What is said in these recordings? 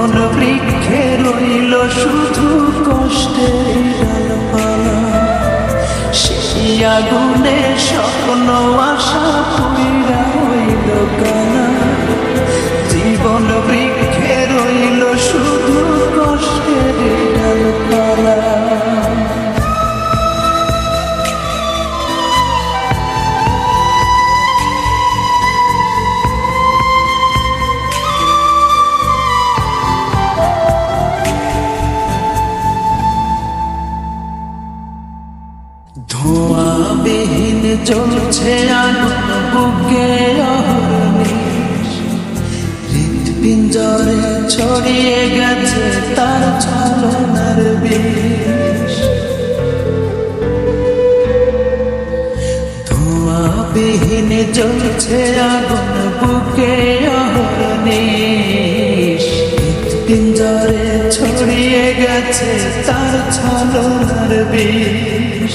জীবন বৃক্ষে রইল শুধু কষ্টের ডালপালা সেই আগুনে স্বপ্ন আশা পুরা হইল ধোঁয়াবিহীন চলছে আগুন বুকে হৃৎপিঞ্জরে ছড়িয়ে গেছে তার ছলনার বিষ। ধোঁয়াবিহীন চলছে আগুন বুকে অহর্নিশ। হৃৎপিঞ্জরে ছড়িয়ে গেছে তার ছলনার বিষ।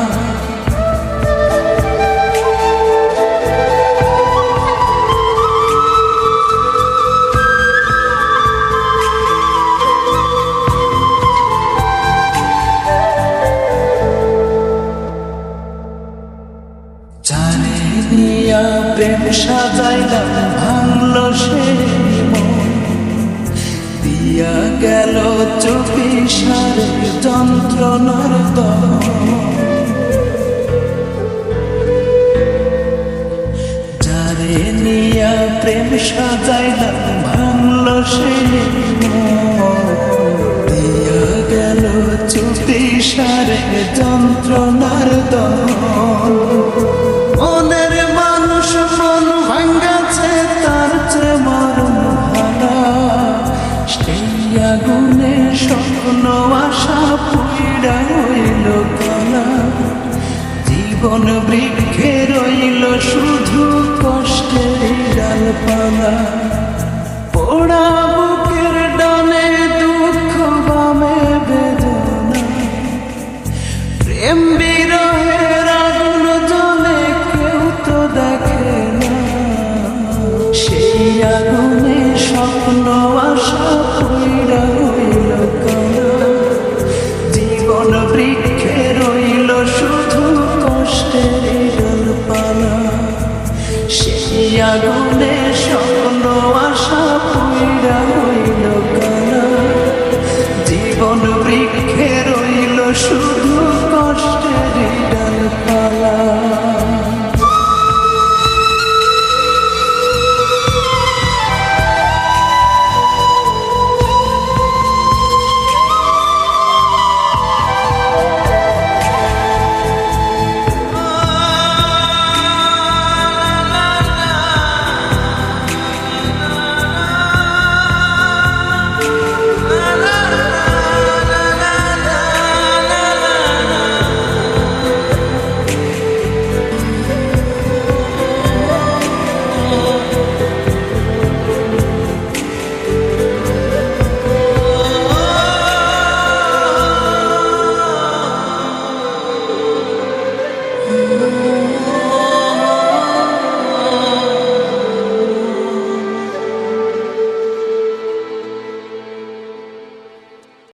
সাজাইলাম, ভাঙল সে দিয়া গেল চুপি সারে যন্ত্রণার যারে নিয়া প্রেম সাজাইলাম, ভাঙল সে দিয়া গেল সারে যন্ত্রণার দহন আগুনে স্বপ্ন, আশা পুইরা হইল কলা। জীবন বৃক্ষে রইল শুধু কষ্টের ডালপালা। পোড়া বুকের ডানে দুঃখ বামে বেদনা। প্রেম বিরহের আগুন জলে কেউ তো দেখে না। সেই আগুনে স্বপ্ন, আশা কষ্টের পালা সেই আগুনে